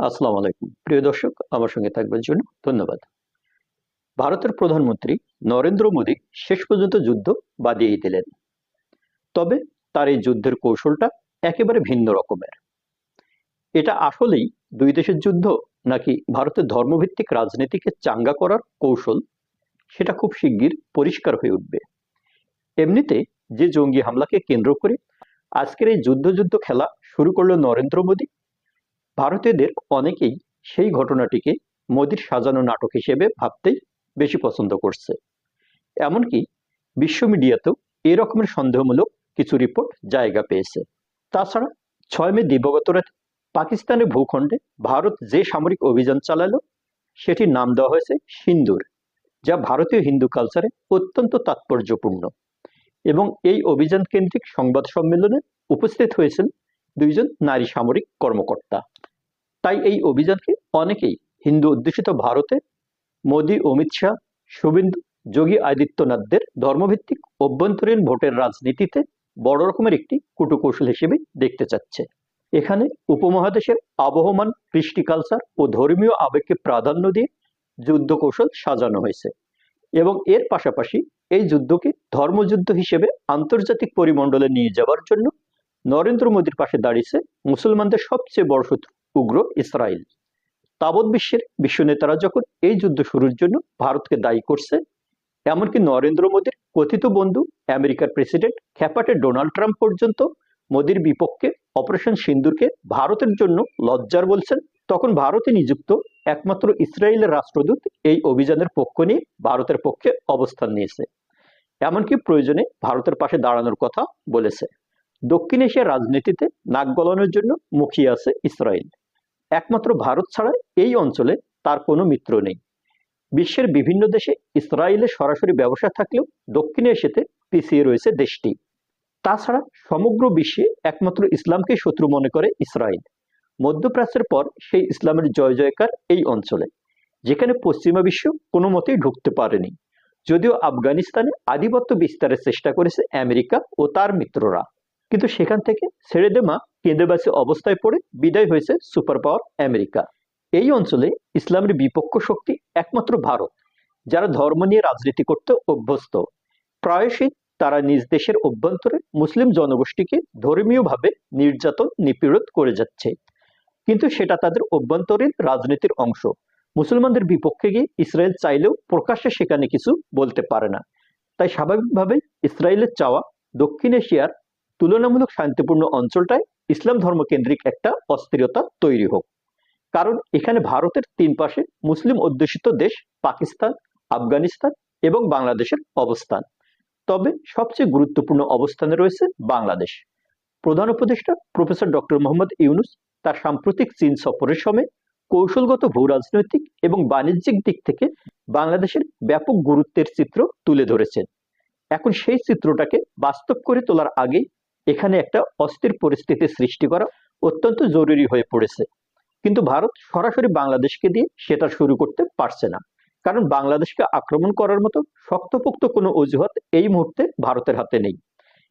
আসসালামু আলাইকুম। প্রিয় দর্শক, আমার সঙ্গে থাকবার জন্য ধন্যবাদ। ভারতের প্রধানমন্ত্রী নরেন্দ্র মোদী শেষ পর্যন্ত যুদ্ধ বাদিয়ে দিলেন। তবে তার এই যুদ্ধের কৌশলটা একেবারে ভিন্ন রকমের। এটা আসলেই দুই দেশের যুদ্ধ নাকি ভারতের ধর্মভিত্তিক রাজনীতিকে চাঙ্গা করার কৌশল? সেটা খুব শিগগির পরিষ্কার হয়ে উঠবে। এমনিতে যে জঙ্গি হামলাকে কেন্দ্র করে আজকের এই যুদ্ধ যুদ্ধ খেলা শুরু করল নরেন্দ্র মোদী ভারতীয়দের অনেকেই সেই ঘটনাটিকে মোদির সাজানো নাটক হিসেবে ভাবতেই বেশি পছন্দ করছে। এমনকি বিশ্ব মিডিয়াতেও এই রকমের সন্দেহমূলক কিছু রিপোর্ট জায়গা পেয়েছে। তাছাড়া ছয় মে দিবগত রাতে পাকিস্তানের ভূখণ্ডে ভারত যে সামরিক অভিযান চালালো, সেটির নাম দেওয়া হয়েছে সিন্দুর, যা ভারতীয় হিন্দু কালচারে অত্যন্ত তাৎপর্যপূর্ণ। এবং এই অভিযান কেন্দ্রিক সংবাদ সম্মেলনে উপস্থিত হয়েছেন দুইজন নারী সামরিক কর্মকর্তা। তাই এই অভিযানকে অনেকেই হিন্দু অধ্যুষিত ভারতে মোদী, অমিত শাহ, শুভেন্দু যোগী আদিত্যনাথদের ধর্মভিত্তিক অভ্যন্তরীণ ভোটের রাজনীতিতে বড় রকমের একটি কুটকৌশল হিসেবে দেখতে চাচ্ছে। এখানে উপমহাদেশের আবহমান, কৃষ্টি কালচার ও ধর্মীয় আবেগকে প্রাধান্য দিয়ে যুদ্ধ কৌশল সাজানো হয়েছে এবং এর পাশাপাশি এই যুদ্ধকে ধর্মযুদ্ধ হিসেবে আন্তর্জাতিক পরিমণ্ডলে নিয়ে যাওয়ার জন্য নরেন্দ্র মোদীর পাশে দাঁড়িয়েছে মুসলমানদের সবচেয়ে বড় শত্রু উগ্র ইসরায়েল। তাবৎ বিশ্বের বিশ্ব নেতারা যখন এই যুদ্ধ শুরুর জন্য ভারতকে দায়ী করছে, এমনকি নরেন্দ্র মোদীর কথিত বন্ধু, আমেরিকার প্রেসিডেন্ট খ্যাপাটে ডোনাল্ড ট্রাম্প পর্যন্ত মোদীর বিপক্ষে অপারেশন সিন্দুরকে ভারতের জন্য লজ্জার বলছেন, তখন ভারতে নিযুক্ত একমাত্র ইসরায়েলের রাষ্ট্রদূত এই অভিযানের পক্ষ নিয়ে ভারতের পক্ষে অবস্থান নিয়েছে। এমনকি প্রয়োজনে ভারতের পাশে দাঁড়ানোর কথা বলেছে। দক্ষিণ এশিয়ার রাজনীতিতে নাক গলানোর জন্য মুখিয়ে আছে ইসরায়েল। একমাত্র ভারত ছাড়া এই অঞ্চলে তার কোনো মিত্র নেই। বিশ্বের বিভিন্ন দেশে ইসরায়েলের সরাসরি ব্যবসা থাকলেও দক্ষিণ এশিয়াতে পিছিয়ে রয়েছে দেশটি। তাছাড়া সমগ্র বিশ্বে একমাত্র ইসলামকে শত্রু মনে করে ইসরায়েল। মধ্যপ্রাচ্যের পর সেই ইসলামের জয় জয়কার এই অঞ্চলে, যেখানে পশ্চিমা বিশ্ব কোনো মতেই ঢুকতে পারেনি। যদিও আফগানিস্তানে আধিপত্য বিস্তারের চেষ্টা করেছে আমেরিকা ও তার মিত্ররা। কিন্তু সেখান থেকে ছেড়ে দেমা কেন্দ্রবাসী অবস্থায় পড়ে বিদায় হয়েছে সুপার পাওয়ার আমেরিকা। এই অঞ্চলে ইসলামের বিপক্ষ শক্তি একমাত্র ভারত, যারা ধর্ম নিয়ে রাজনীতি করতে অভ্যস্ত। প্রায়শই তারা নিজ দেশের অভ্যন্তরে মুসলিম জনগোষ্ঠীকে ধর্মীয়ভাবে নির্যাতন, নিপীড়ন করে যাচ্ছে। কিন্তু সেটা তাদের অভ্যন্তরীণ রাজনীতির অংশ। মুসলমানদের বিপক্ষে গিয়ে ইসরায়েল চাইলেও প্রকাশ্যে সেখানে কিছু বলতে পারে না। তাই স্বাভাবিকভাবে ইসরায়েলের চাওয়া দক্ষিণ এশিয়ার তুলনামূলক শান্তিপূর্ণ অঞ্চলটায় ইসলাম ধর্মকেন্দ্রিক একটা অস্থিরতা তৈরি হোক। কারণ এখানে ভারতের তিন পাশে মুসলিম অধ্যুষিত দেশ পাকিস্তান, আফগানিস্তান এবং বাংলাদেশের অবস্থান। তবে সবচেয়ে গুরুত্বপূর্ণ অবস্থানে রয়েছে বাংলাদেশ। প্রধান উপদেষ্টা প্রফেসর ডক্টর মোহাম্মদ ইউনুস তার সাম্প্রতিক চীন সফরের সময় কৌশলগত ভূ রাজনৈতিক এবং বাণিজ্যিক দিক থেকে বাংলাদেশের ব্যাপক গুরুত্বের চিত্র তুলে ধরেছেন। এখন সেই চিত্রটাকে বাস্তব করে তোলার আগেই এখানে একটা অস্থির পরিস্থিতি সৃষ্টি করা অত্যন্ত জরুরি হয়ে পড়েছে। কিন্তু ভারত সরাসরি বাংলাদেশকে দিয়ে সেটা শুরু করতে পারছে না। কারণ বাংলাদেশকে আক্রমণ করার মতো শক্তপোক্ত কোনো অজুহাত এই মুহূর্তে ভারতের হাতে নেই।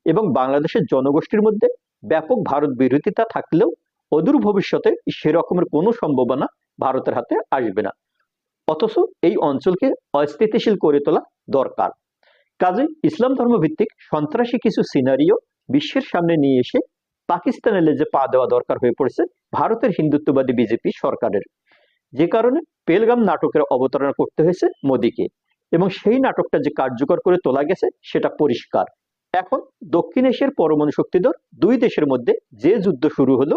এবং বাংলাদেশের জনগোষ্ঠীর মধ্যে ব্যাপক ভারত বিরোধিতা থাকলেও অদূর ভবিষ্যতে সেরকমের কোনো সম্ভাবনা ভারতের হাতে আসবে না। অথচ এই অঞ্চলকে অস্থিতিশীল করে তোলা দরকার। কাজে ইসলাম ধর্মভিত্তিক সন্ত্রাসী কিছু সিনারিও বিশ্বের সামনে নিয়ে এসে পাকিস্তানের লেজে পা দেওয়া দরকার হয়ে পড়েছে ভারতের হিন্দুত্ববাদী বিজেপি সরকারের। যে কারণে পেলগাম নাটকের অবতারণা করতে হয়েছে মোদীকে এবং সেই নাটকটা যে কার্যকর করে তোলা গেছে সেটা পরিষ্কার। এখন দক্ষিণ এশিয়ার পরমাণু শক্তিধর দুই দেশের মধ্যে যে যুদ্ধ শুরু হলো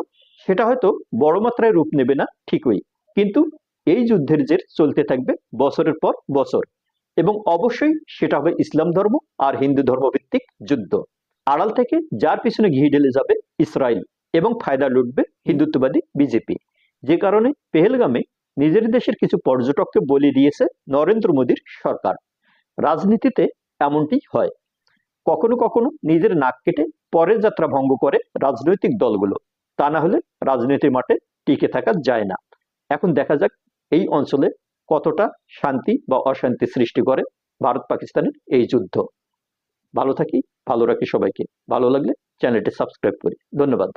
সেটা হয়তো বড় মাত্রায় রূপ নেবে না ঠিকই, কিন্তু এই যুদ্ধের জের চলতে থাকবে বছরের পর বছর এবং অবশ্যই সেটা হবে ইসলাম ধর্ম আর হিন্দু ধর্মভিত্তিক যুদ্ধ। আড়াল থেকে যার পিছনে ঘি ঢেলে যাবে ইসরায়েল এবং ফায়দা লুটবে হিন্দুত্ববাদী বিজেপি। যে কারণে পেহেলগামে নিজের দেশের কিছু পর্যটককে বলি দিয়েছে নরেন্দ্র মোদীর সরকার। রাজনীতিতে এমনটি হয়। কখনো কখনো নিজের নাক কেটে পরের যাত্রা ভঙ্গ করে রাজনৈতিক দলগুলো। তা না হলে রাজনীতির মাঠে টিকে থাকা যায় না। এখন দেখা যাক এই অঞ্চলে কতটা শান্তি বা অশান্তি সৃষ্টি করে ভারত পাকিস্তানের এই যুদ্ধ। ভালো থাকি ভালো রাখি সবাইকে। ভালো লাগলে চ্যানেলটি সাবস্ক্রাইব করি। ধন্যবাদ।